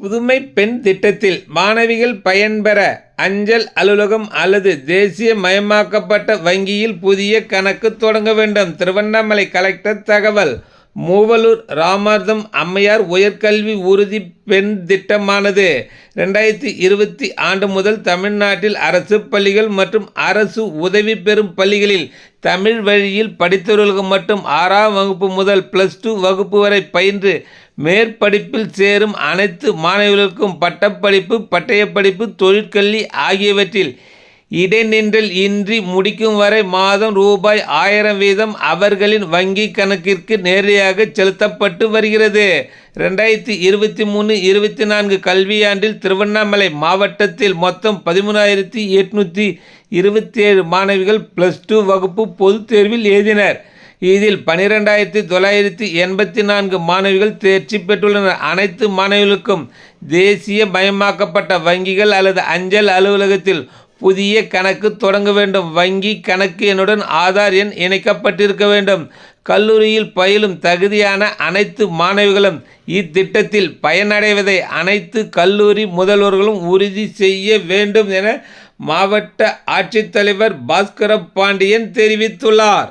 புதுமை பெண் திட்டத்தில் மாணவிகள் பயன்பெற அஞ்சல் அலுவலகம் அல்லது தேசிய மயமாக்கப்பட்ட வங்கியில் புதிய கணக்கு தொடங்க வேண்டும். திருவண்ணாமலை கலெக்டர் தகவல். மூவலூர் ராமார்தம் அம்மையார் உயர்கல்வி உறுதி பெண் திட்டமானது. ரெண்டாயிரத்தி இருபத்தி ஆண்டு முதல் தமிழ்நாட்டில் அரசு பள்ளிகள் மற்றும் அரசு உதவி பெறும் பள்ளிகளில் தமிழ் வழியில் படித்தவர்களுக்கு மட்டும் ஆறாம் வகுப்பு முதல் ப்ளஸ் டூ வகுப்பு வரை பயின்று மேற்படிப்பில் சேரும் அனைத்து மாணவர்களுக்கும் பட்டப்படிப்பு பட்டயப்படிப்பு தொழிற்கல்வி ஆகியவற்றில் இடைநின்றல் இன்றி முடிக்கும் வரை மாதம் ரூபாய் ஆயிரம் வீதம் அவர்களின் வங்கி கணக்கிற்கு நேரடியாக செலுத்தப்பட்டு வருகிறது. ரெண்டாயிரத்தி இருபத்தி மூணு இருபத்தி நான்கு கல்வியாண்டில் திருவண்ணாமலை மாவட்டத்தில் மொத்தம் பதிமூணாயிரத்தி எட்நூற்றி இருபத்தி ஏழு மாணவிகள் ப்ளஸ் டூ வகுப்பு பொதுத் தேர்வில் எழுதினர். இதில் பனிரெண்டாயிரத்தி தொள்ளாயிரத்தி எண்பத்தி நான்கு மாணவிகள் தேர்ச்சி பெற்றுள்ளனர். அனைத்து மாணவிகளுக்கும் தேசிய மயமாக்கப்பட்ட வங்கிகள் அல்லது அஞ்சல் அலுவலகத்தில் புதிய கணக்கு தொடங்க வேண்டும். வங்கி கணக்கு எண்ணுடன் ஆதார் எண் இணைக்கப்பட்டிருக்க வேண்டும். கல்லூரியில் பயிலும் தகுதியான அனைத்து மாணவிகளும் இத்திட்டத்தில் பயனடைவதை அனைத்து கல்லூரி முதல்வர்களும் உறுதி செய்ய வேண்டும் என மாவட்ட ஆட்சித்தலைவர் பாஸ்கர பாண்டியன் தெரிவித்துள்ளார்.